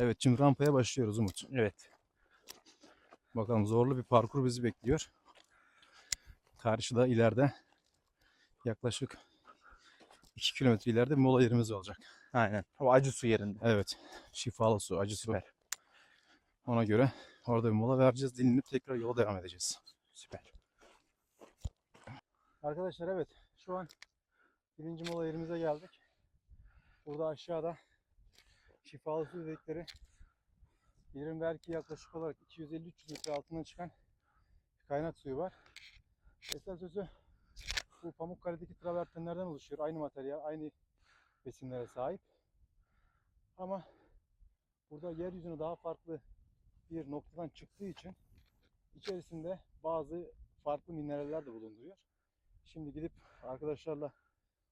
Evet şimdi rampaya başlıyoruz Umut. Evet. Bakalım zorlu bir parkur bizi bekliyor. Karşıda ileride yaklaşık 2 kilometre ileride bir mola yerimiz olacak. Aynen. O acı su yerinde. Evet. Şifalı su, acı su. Süper. Ona göre orada bir mola vereceğiz. Dinlenip tekrar yola devam edeceğiz. Süper. Arkadaşlar evet şu an birinci mola yerimize geldik. Burada aşağıda şifalı su dedikleri yerin belki yaklaşık olarak 250-300 metre altından çıkan kaynak suyu var. Esas sözü bu Pamukkale'deki travertenlerden oluşuyor. Aynı materyal, aynı besinlere sahip. Ama burada yeryüzüne daha farklı bir noktadan çıktığı için içerisinde bazı farklı mineraller de bulunduruyor. Şimdi gidip arkadaşlarla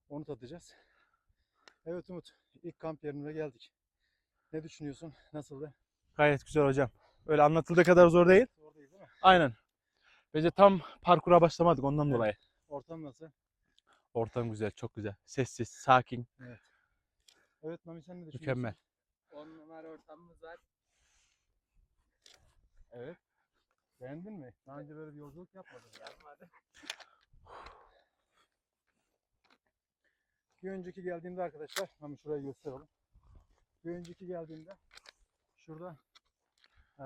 onu tadacağız. Evet Umut, ilk kamp yerine geldik. Ne düşünüyorsun? Nasıldı? Gayet güzel hocam. Öyle anlatıldığı kadar zor değil. Oradayız değil mi? Aynen. Bence tam parkura başlamadık ondan Evet. dolayı. Ortam nasıl? Ortam güzel, çok güzel. Sessiz, sakin, Evet Mami sen ne düşünüyorsun? mükemmel. 10 numara ortamımız var. Evet. Beğendin mi? Daha önce böyle bir yolculuk yapmadın. Yapmadı. Bir önceki geldiğimde arkadaşlar, Mami şurayı gösterelim. Bir önceki geldiğimde şurada eee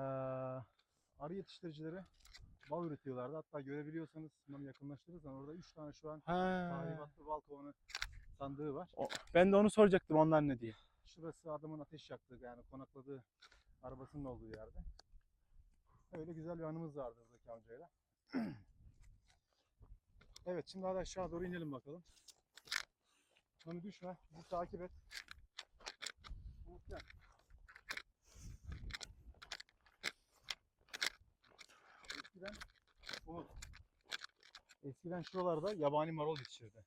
arı yetiştiricileri bal üretiyorlardı. Hatta görebiliyorsanız Mami yakınlaştırırsan orada 3 tane şu an tahribatlı bal kovanı sandığı var. O- Ben de onu soracaktım onlar ne diye. Şurası adamın ateş yaktığı yani konakladığı arabasının olduğu yerde. Öyle güzel bir anımız vardı buradaki amcayla. evet şimdi hadi aşağı doğru inelim bakalım. Mami düşme. Bizi takip et. Umut gel. Eskiden Umut. Eskiden şuralarda yabani marul yetişirdi.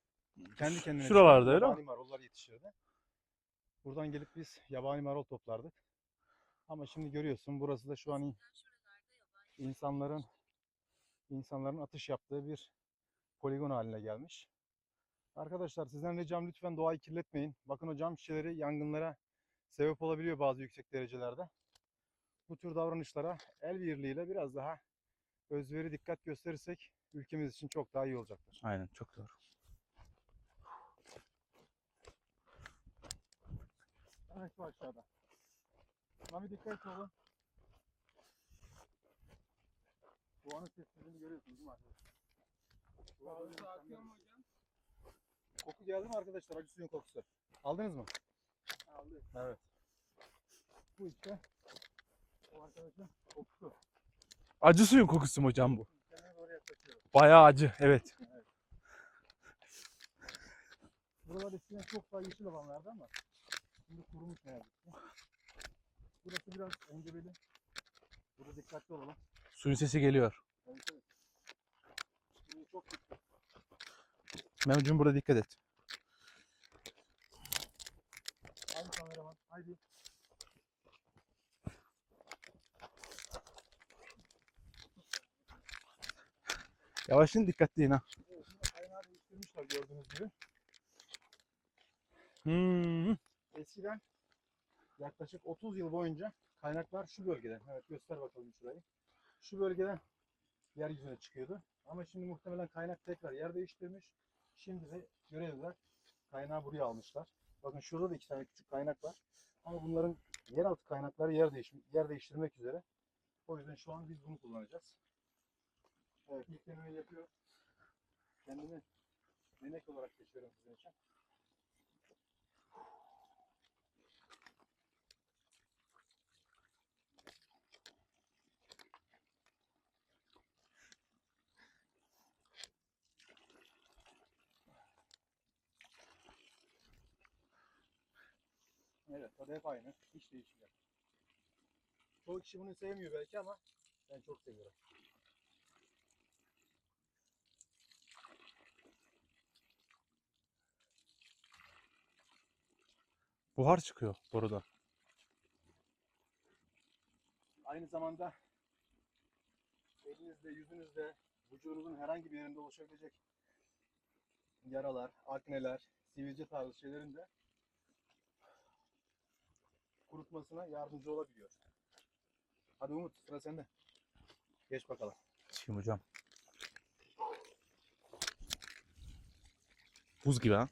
Kendi kendine Şuralarda öyle mi? yabani marullar yetişirdi. Buradan gelip biz yabani marul toplardık. Ama şimdi görüyorsun burası da şu an in- insanların insanların atış yaptığı bir poligon haline gelmiş. Arkadaşlar sizden ricam lütfen doğayı kirletmeyin. Bakın o cam şişeleri yangınlara sebep olabiliyor bazı yüksek derecelerde. Bu tür davranışlara el birliğiyle biraz daha özveri dikkat gösterirsek ülkemiz için çok daha iyi olacaktır. Aynen, çok doğru. Evet şu aşağıda. Mami dikkat oğlum. Doğanın sessizliğini görüyorsunuz değil mi arkadaşlar? Doğa böyle Havuza akıyor mu hocam? Koku geldi mi arkadaşlar? Acı suyun kokusu. Aldınız mı? Aldı. Evet. Bu işte o arkadaşın kokusu. Acı suyun kokusu mu hocam bu? Bayağı acı, evet. Buralar eskiden çok daha yeşil alanlardı ama şimdi kurumuş ki. Burası biraz engebeli. Burada dikkatli olalım. Suyun sesi geliyor. Evet, evet. Çok. Mehmet'cim burada dikkat et. Haydi kameraman. Haydi. Yavaşın dikkatli in ha. Evet, şimdi kaynağı değiştirmişler gördüğünüz gibi. Hmm. Eskiden yaklaşık 30 yıl boyunca kaynaklar şu bölgeden. Evet göster bakalım şurayı. Şu bölgeden yeryüzüne çıkıyordu. Ama şimdi muhtemelen kaynak tekrar yer değiştirmiş. Şimdi de görevliler kaynağı buraya almışlar. Bakın şurada da iki tane küçük kaynak var. Ama bunların yeraltı kaynakları yer, değiş yer değiştirmek üzere. O yüzden şu an biz bunu kullanacağız. Evet ilk denemeyi yapıyor. Kendimi denek olarak seçiyorum sizin için. Evet, tadı hep aynı. Hiç değişmiyor. Çoğu kişi bunu sevmiyor belki ama ben çok seviyorum. Buhar çıkıyor borudan. Aynı zamanda elinizde, yüzünüzde, vücudunuzun herhangi bir yerinde oluşabilecek yaralar, akneler, sivilce tarzı şeylerin de kurutmasına yardımcı olabiliyor. Hadi Umut sıra sende. Geç bakalım. Şimdi hocam. Buz gibi ha.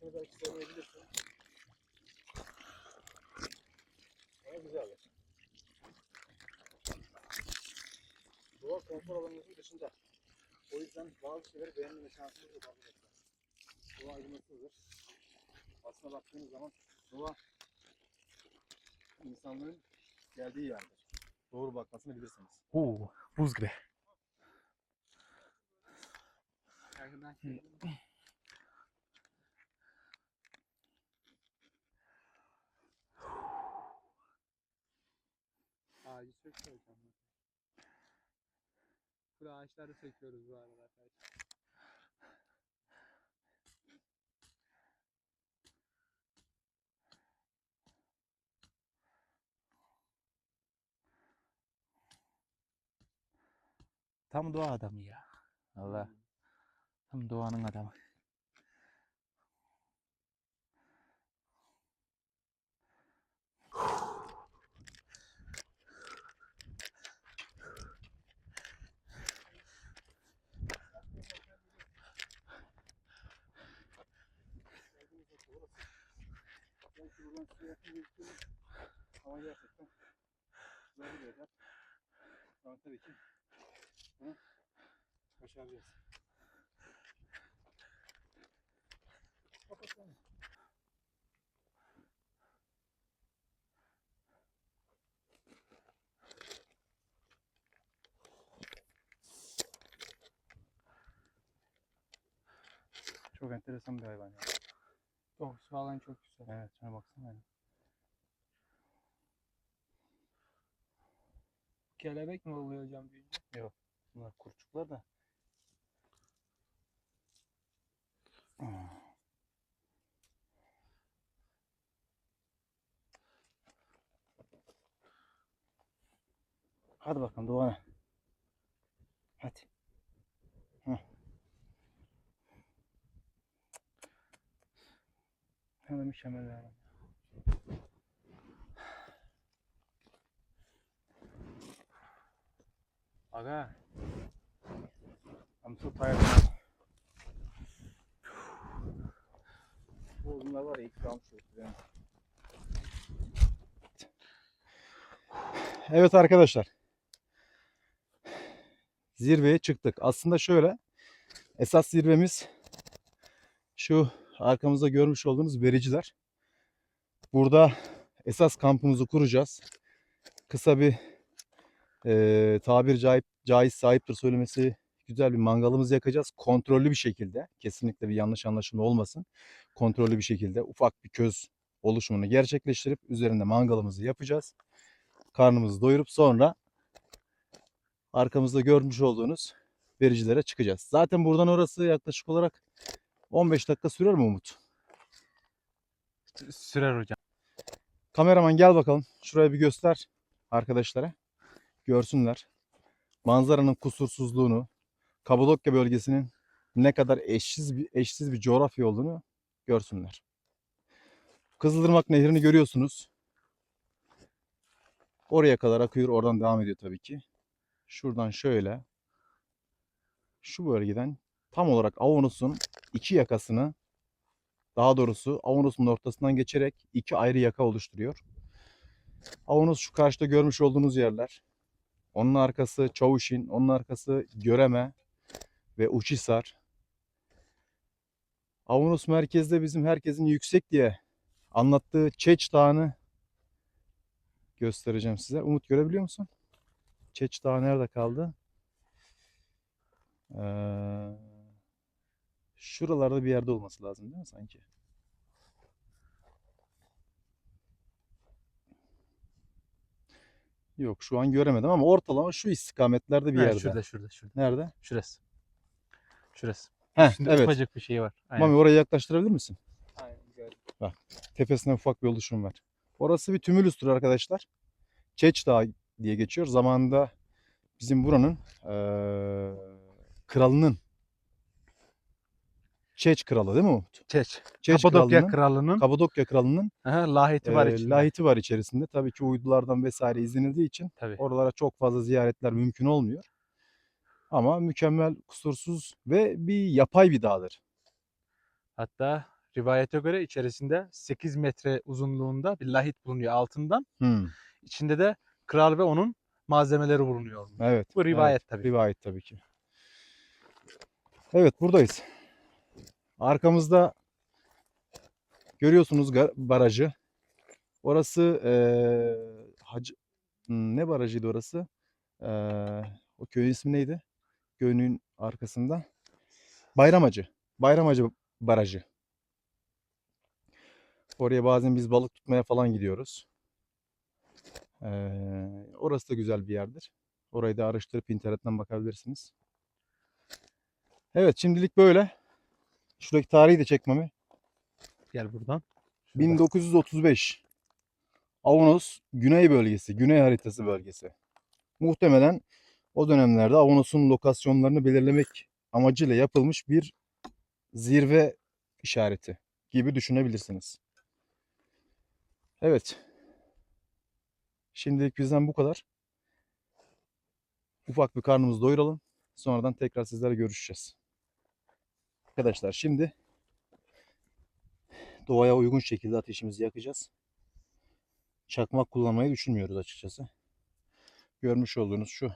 Kapını belki söyleyebilirsin. Ama güzel. Doğa konfor alanımızın dışında. O yüzden bazı şeyleri beğenmeme şansımız yok arkadaşlar. Doğa acımasızdır. Aslına baktığınız zaman doğa insanlığın geldiği yerdir. Doğru bakmasını bilirsiniz. Oo, buz gibi. Arkadan Ağacı söküyor hocam. Bu ağaçları söküyoruz bu arada arkadaşlar. Tam doğa adamı ya. Allah. Tam doğanın adamı. Belki buradan size yakın gözüküyor. Ama gerçekten güzel bir yer. Ama tabii ki bunu başaracağız. Kapatalım. Çok enteresan bir hayvan ya. Dokusu falan çok güzel. Evet, şuna baksana. Kelebek mi oluyor hocam büyüyünce? Bunlar kurçuklar da. Hadi bakalım Doğan'a. Hadi. Bir hayvan. Aga. I'm so tired. Bu bunlar var ya ilk kalmış yani. Evet arkadaşlar. Zirveye çıktık. Aslında şöyle. Esas zirvemiz şu arkamızda görmüş olduğunuz vericiler. Burada esas kampımızı kuracağız. Kısa bir eee tabir caiz, caiz sahiptir söylemesi güzel bir mangalımızı yakacağız. Kontrollü bir şekilde. Kesinlikle bir yanlış anlaşılma olmasın. Kontrollü bir şekilde ufak bir köz oluşumunu gerçekleştirip üzerinde mangalımızı yapacağız. Karnımızı doyurup sonra arkamızda görmüş olduğunuz vericilere çıkacağız. Zaten buradan orası yaklaşık olarak 15 dakika sürer mi Umut? Sürer hocam. Kameraman gel bakalım. Şuraya bir göster arkadaşlara. Görsünler. Manzaranın kusursuzluğunu, Kapadokya bölgesinin ne kadar eşsiz bir eşsiz bir coğrafya olduğunu görsünler. Kızılırmak Nehri'ni görüyorsunuz. Oraya kadar akıyor, oradan devam ediyor tabii ki. Şuradan şöyle şu bölgeden tam olarak Avanos'un iki yakasını daha doğrusu Avanos'un ortasından geçerek iki ayrı yaka oluşturuyor. Avanos şu karşıda görmüş olduğunuz yerler. Onun arkası Çavuşin, onun arkası Göreme ve Uçhisar. Avanos merkezde bizim herkesin yüksek diye anlattığı Çeç Dağı'nı göstereceğim size. Umut görebiliyor musun? Çeç Dağı nerede kaldı? Ee, şuralarda bir yerde olması lazım değil mi sanki? Yok şu an göremedim ama ortalama şu istikametlerde bir Ha, yerde. Şurada şurada şurada. Nerede? Şurası. Şurası. Heh, Şimdi evet. ufacık bir şey var. Aynen. Mami orayı yaklaştırabilir misin? Aynen gördüm. Tepesine ufak bir oluşum var. Orası bir tümülüstür arkadaşlar. Çeç Dağı diye geçiyor. Zamanında bizim buranın eee, kralının Çeç kralı değil mi Umut? Çeç. Çeç Kapadokya kralının, kralının Kapadokya kralının aha, lahiti var e, içinde. lahiti var içerisinde. Tabii ki uydulardan vesaire izlenildiği için Tabii. oralara çok fazla ziyaretler mümkün olmuyor. Ama mükemmel, kusursuz ve bir yapay bir dağdır. Hatta rivayete göre içerisinde 8 metre uzunluğunda bir lahit bulunuyor altından. Hmm, İçinde de kral ve onun malzemeleri bulunuyor. Evet. Bu rivayet evet, tabii. Rivayet tabii ki. Evet buradayız. Arkamızda görüyorsunuz barajı. Orası eee Hacı Hmm, ne barajıydı orası? Eee, o köyün ismi neydi? Köyün arkasında. Bayramacı. Bayramacı barajı. Oraya bazen biz balık tutmaya falan gidiyoruz. Eee, orası da güzel bir yerdir. Orayı da araştırıp internetten bakabilirsiniz. Evet şimdilik böyle. Şuradaki tarihi de çekmemi. Gel buradan. 1935. Avanos Güney bölgesi, Güney haritası bölgesi. Muhtemelen o dönemlerde Avanos'un lokasyonlarını belirlemek amacıyla yapılmış bir zirve işareti gibi düşünebilirsiniz. Evet. Şimdilik bizden bu kadar. Ufak bir karnımızı doyuralım. Sonradan tekrar sizlerle görüşeceğiz. Arkadaşlar şimdi doğaya uygun şekilde ateşimizi yakacağız. Çakmak kullanmayı düşünmüyoruz açıkçası. Görmüş olduğunuz şu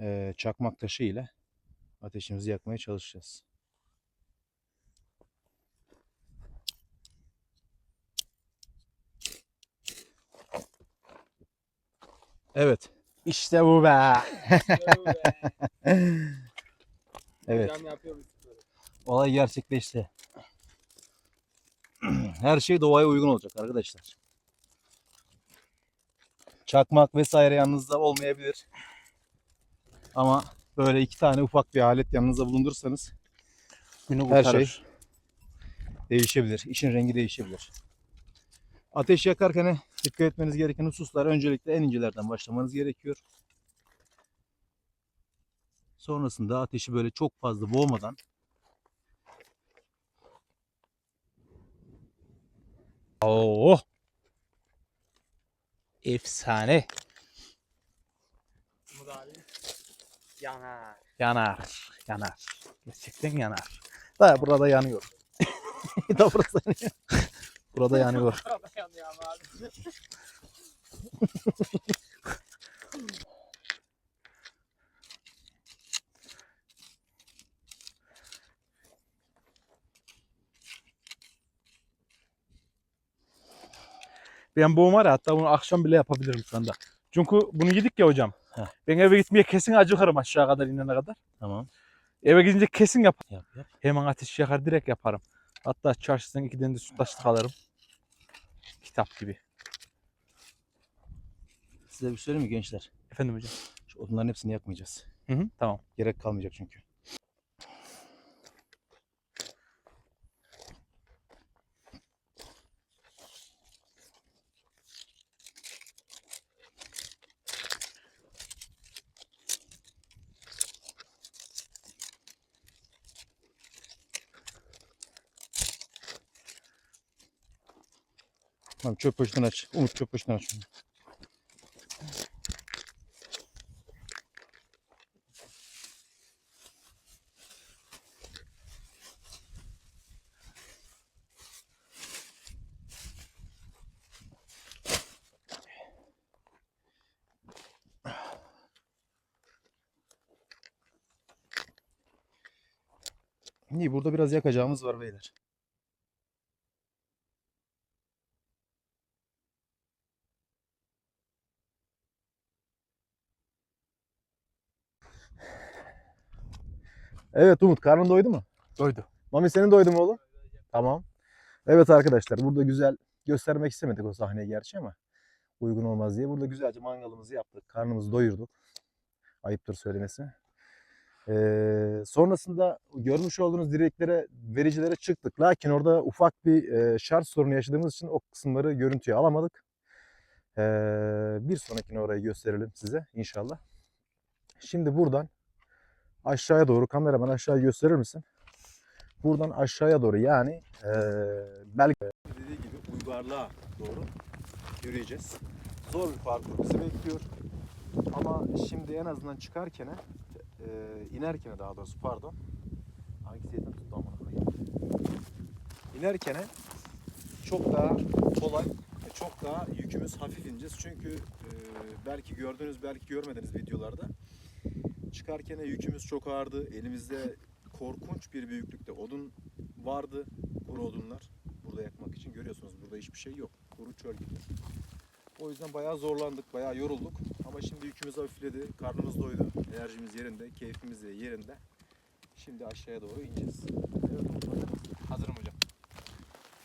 eee, çakmak taşı ile ateşimizi yakmaya çalışacağız. Evet. İşte bu be. Evet. Hocam yapıyoruz. Olay gerçekleşti. Her şey doğaya uygun olacak arkadaşlar. Çakmak vesaire yanınızda olmayabilir. Ama böyle iki tane ufak bir alet yanınızda bulundursanız Günü Her kurtarır. şey. değişebilir. İşin rengi değişebilir. Ateş yakarken dikkat etmeniz gereken hususlar öncelikle en incelerden başlamanız gerekiyor. Sonrasında ateşi böyle çok fazla boğmadan Oo. Efsane. Umut abi. Yanar. Yanar. Yanar. Gerçekten yanar. Da burada yanıyor. da burası yanıyor. Burada yanıyor. Yanıyor ama abi. Ben bu var ya hatta bunu akşam bile yapabilirim şu anda. Çünkü bunu yedik ya hocam. Heh. Ben eve gitmeye kesin acıkarım aşağı kadar inene kadar. tamam Eve gidince kesin yap. yap yap. Hemen ateş yakar direkt yaparım. Hatta çarşıdan iki tane de sütlaçlık alırım. Kitap gibi. Size bir şey söyleyeyim mi gençler? Efendim hocam. Şu odunların hepsini yakmayacağız. Hı hı, tamam. Gerek kalmayacak çünkü. Tamam çöp poşetini aç. Umut çöp poşetini aç. İyi burada biraz yakacağımız var beyler. Evet Umut karnın doydu mu? Doydu. Mami senin doydu mu oğlum? Tamam. Evet arkadaşlar burada güzel göstermek istemedik o sahneyi gerçi ama uygun olmaz diye. Burada güzelce mangalımızı yaptık. Karnımızı doyurduk. Ayıptır söylemesi. Ee, sonrasında görmüş olduğunuz direklere, vericilere çıktık. Lakin orada ufak bir e, şarj sorunu yaşadığımız için o kısımları görüntüye alamadık. Ee, bir sonrakine orayı gösterelim size inşallah. Şimdi buradan aşağıya doğru kameraman aşağı gösterir misin? buradan aşağıya doğru yani eee belki dediği gibi uygarlığa doğru yürüyeceğiz. Zor bir parkur bizi bekliyor. Ama şimdi en azından çıkarken eee inerken daha doğrusu pardon. Anksiyetem tuttu koyayım. İnerken çok daha kolay çok daha yükümüz hafif ineceğiz. Çünkü eee, belki gördünüz belki görmediniz videolarda. Çıkarken yükümüz çok ağırdı. Elimizde korkunç bir büyüklükte odun vardı. Kuru odunlar. Burada yakmak için görüyorsunuz burada hiçbir şey yok. Kuru çöl gibi. O yüzden bayağı zorlandık, bayağı yorulduk. Ama şimdi yükümüz hafifledi, karnımız doydu, enerjimiz yerinde, keyfimiz de yerinde. Şimdi aşağıya doğru ineceğiz. Evet? Hazırım hocam.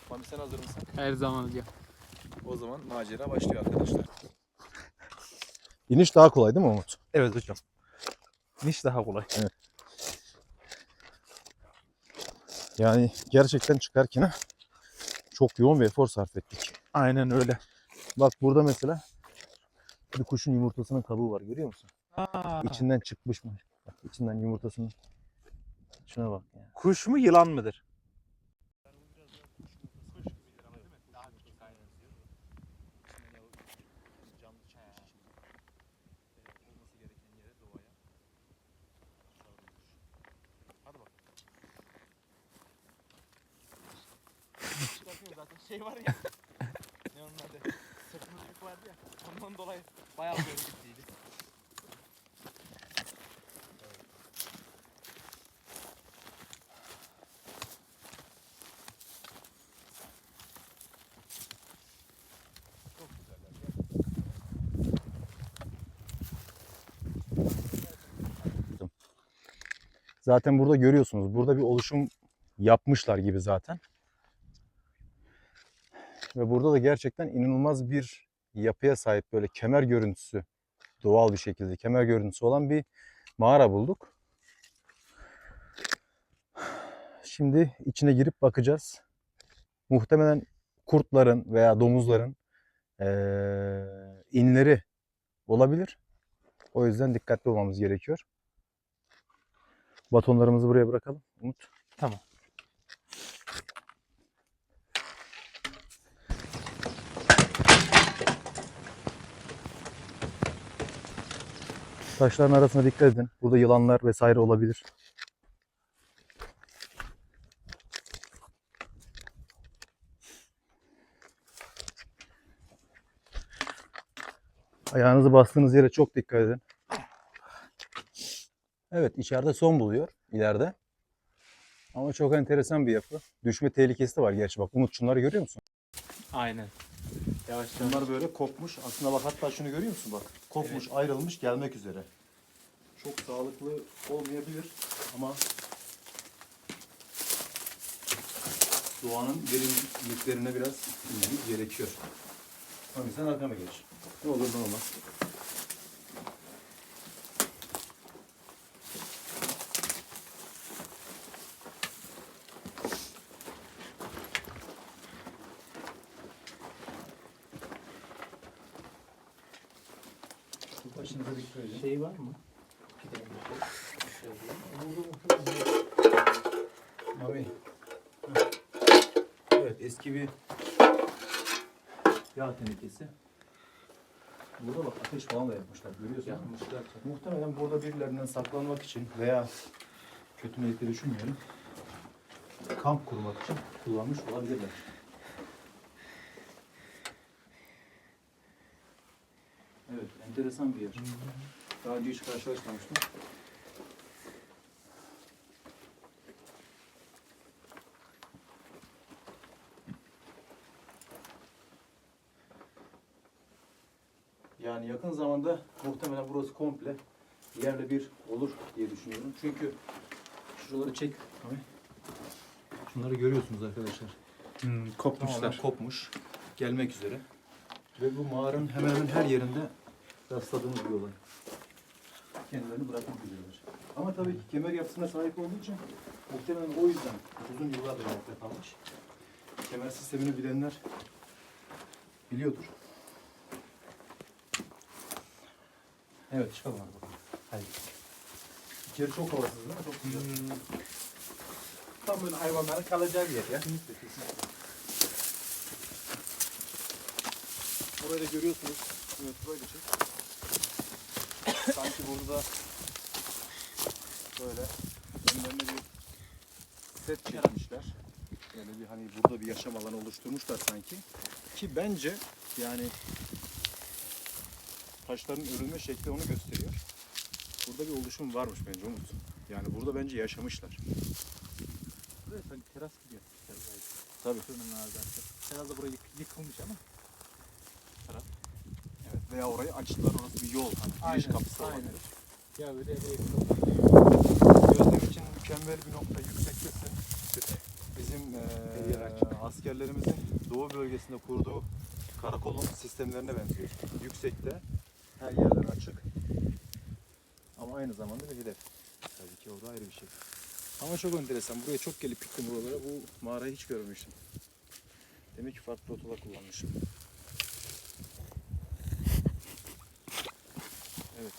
Mami sen hazır mısın? Her zaman hocam. O zaman macera başlıyor arkadaşlar. İniş daha kolay değil mi Umut? Evet hocam. İş daha kolay. Yani gerçekten çıkarken çok yoğun bir efor sarf ettik. Aynen öyle. Bak burada mesela bir kuşun yumurtasının kabuğu var görüyor musun? Aa, İçinden çıkmış mı? Bak içinden yumurtasının. Şuna bak ya. kuş mu yılan mıdır? Şey var ya. ne onun adı? Sırtımız yük vardı ya. Ondan dolayı bayağı böyle gittiydi. Zaten burada görüyorsunuz. Burada bir oluşum yapmışlar gibi zaten. Ve burada da gerçekten inanılmaz bir yapıya sahip böyle kemer görüntüsü doğal bir şekilde kemer görüntüsü olan bir mağara bulduk. Şimdi içine girip bakacağız. Muhtemelen kurtların veya domuzların eee, inleri olabilir. O yüzden dikkatli olmamız gerekiyor. Batonlarımızı buraya bırakalım. Umut. Tamam. Taşların arasına dikkat edin. Burada yılanlar vesaire olabilir. Ayağınızı bastığınız yere çok dikkat edin. Evet içeride son buluyor ileride. Ama çok enteresan bir yapı. Düşme tehlikesi de var gerçi bak. Umut şunları görüyor musun? Aynen. Yavaş Bunlar böyle kopmuş. Aslında bak hatta şunu görüyor musun bak. Kopmuş, ayrılmış, gelmek üzere. Çok sağlıklı olmayabilir ama doğanın derinliklerine biraz inmemiz gerekiyor. Abi sen arkama geç. Ne olur ne olmaz. Başınıza dikkat edin. Şey var mı? Abi. Evet eski bir yağ tenekesi. Burada bak ateş falan da yapmışlar görüyorsun. Yapmışlar. Muhtemelen burada birilerinden saklanmak için veya kötü niyetli düşünmeyelim. Kamp kurmak için kullanmış olabilirler. Evet, enteresan bir yer. Daha önce hiç karşılaşmamıştım. Yani yakın zamanda muhtemelen burası komple yerle bir olur diye düşünüyorum. Çünkü şuraları çek. Abi. Şunları görüyorsunuz arkadaşlar. Hmm, Tamamen kopmuş. Gelmek üzere. Ve bu mağaranın hemen hemen her yerinde rastladığımız bir olay. Kendilerini bırakmak üzereler. Ama tabii ki kemer yapısına sahip olduğu için muhtemelen o yüzden uzun yıllardır ayakta kalmış. Kemer sistemini bilenler biliyordur. Evet çıkalım hadi bakalım. Hadi. İçeri çok havasız değil mi? Çok güzel. Tam böyle hayvanların kalacağı bir yer ya. Kesinlikle kesinlikle. Burayı da görüyorsunuz. Evet da çek. Sanki burada böyle önlerine bir set çekmişler. Böyle bir hani burada bir yaşam alanı oluşturmuşlar sanki. Ki bence yani taşların örülme şekli onu gösteriyor. Burada bir oluşum varmış bence Umut. Yani burada bence yaşamışlar. Buraya sanki teras gibi yapmışlar. Tabii. Fırının ağzı Herhalde burayı yık- yıkılmış ama. Evet. Veya orayı açtılar orası bir yol. Hani giriş kapısı aynen. olabilir. Ya böyle eve. Gözlem için mükemmel bir nokta yüksektesin. Bizim açık. askerlerimizin doğu bölgesinde kurduğu karakolun sistemlerine benziyor. Yüksekte, her yerler açık. Ama aynı zamanda bir hedef. Tabii ki o da ayrı bir şey. Ama çok enteresan. Buraya çok gelip gittim buralara. Bu mağarayı hiç görmemiştim. Demek ki farklı rotalar kullanmışım. Evet.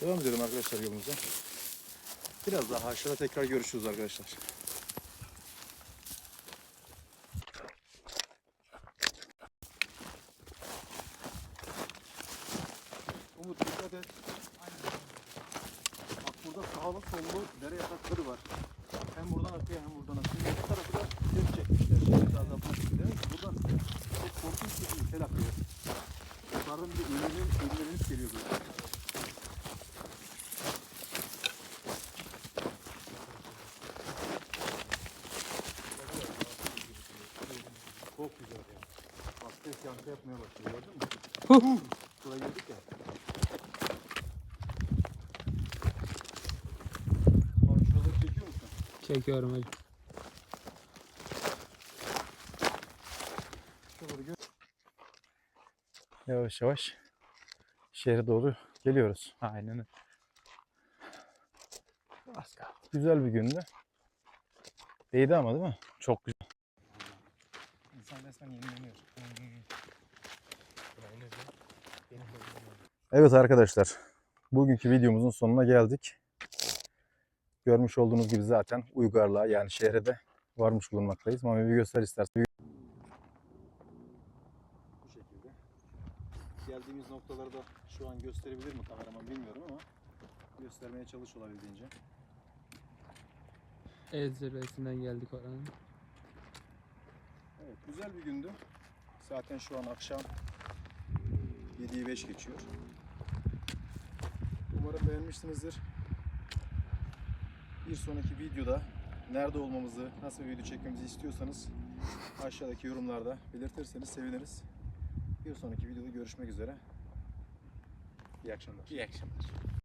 Devam edelim arkadaşlar yolumuza. Biraz daha aşağıda tekrar görüşürüz arkadaşlar. Umut dikkat et. Bak burada sağlı sollu dere yatakları var. Hem buradan akıyor hem buradan akıyor. Bu tarafı da set çekmişler. Şehirde azaltmak için. Demek ki buradan çok korkunç bir sel akıyor. Yukarıdan bir de ünlünün ünlünün geliyor böyle. Çok güzel ya. Basket yankı yapmaya başladı gördün mü? Şuraya girdik ya. Abi şuraları çekiyor musun? Çekiyorum gör. Yavaş yavaş şehre doğru geliyoruz. Aynen öyle. Güzel bir gündü. Değdi ama değil mi? Çok güzel. İnsan resmen yenileniyor. Evet arkadaşlar. Bugünkü videomuzun sonuna geldik. Görmüş olduğunuz gibi zaten Uygarlığa yani şehre de varmış bulunmaktayız. Mami bir göster istersen. Bu şekilde. Geldiğimiz noktaları da şu an gösterebilir mi kameraman bilmiyorum ama göstermeye çalış olabildiğince. El zirvesinden geldik oranın. Evet güzel bir gündü. Zaten şu an akşam 7'yi 5 geçiyor. Umarım beğenmişsinizdir. Bir sonraki videoda nerede olmamızı, nasıl bir video çekmemizi istiyorsanız aşağıdaki yorumlarda belirtirseniz seviniriz. Bir sonraki videoda görüşmek üzere. İyi akşamlar. İyi akşamlar.